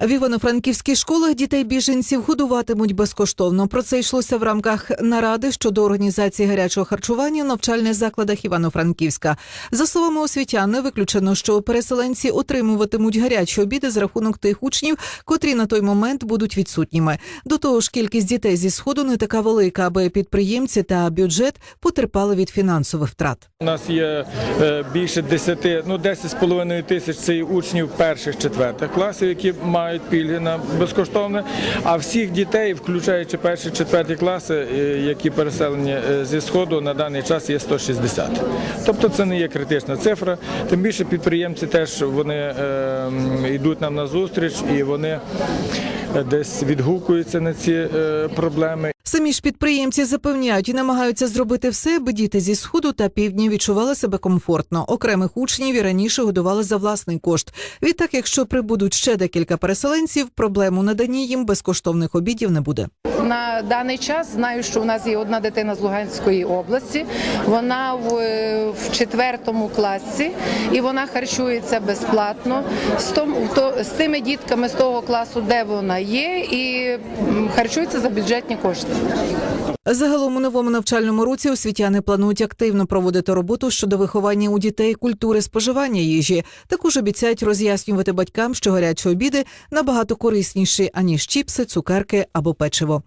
В івано-франківських школах дітей біженців годуватимуть безкоштовно. Про це йшлося в рамках наради щодо організації гарячого харчування в навчальних закладах Івано-Франківська. За словами освітян, не виключено, що переселенці отримуватимуть гарячі обіди з рахунок тих учнів, котрі на той момент будуть відсутніми. До того ж, кількість дітей зі сходу не така велика, аби підприємці та бюджет потерпали від фінансових втрат. У нас є е, більше 10, ну 10,5 тисяч це учнів перших четвертих класів, які мають пільги на безкоштовне. А всіх дітей, включаючи перші четверті класи, е, які переселені е, зі сходу, на даний час є 160. Тобто це не є критична цифра. Тим більше підприємці теж вони е, йдуть нам на зустріч і вони е, десь відгукуються на ці проблеми. Самі ж підприємці запевняють і намагаються зробити все, аби діти зі сходу та півдня відчували себе комфортно. Окремих учнів і раніше годували за власний кошт. Відтак, якщо прибудуть ще декілька переселенців, проблем у їм безкоштовних обідів не буде. На даний час знаю, що у нас є одна дитина з Луганської області. Вона в, в четвертому класі і вона харчується безплатно з, том, то, з тими дітками з того класу, де вона є, і харчується за бюджетні кошти. Загалом у новому навчальному році освітяни планують активно проводити роботу щодо виховання у дітей культури споживання їжі. Також обіцяють роз'яснювати батькам, що гарячі обіди набагато корисніші аніж чіпси, цукерки або печиво.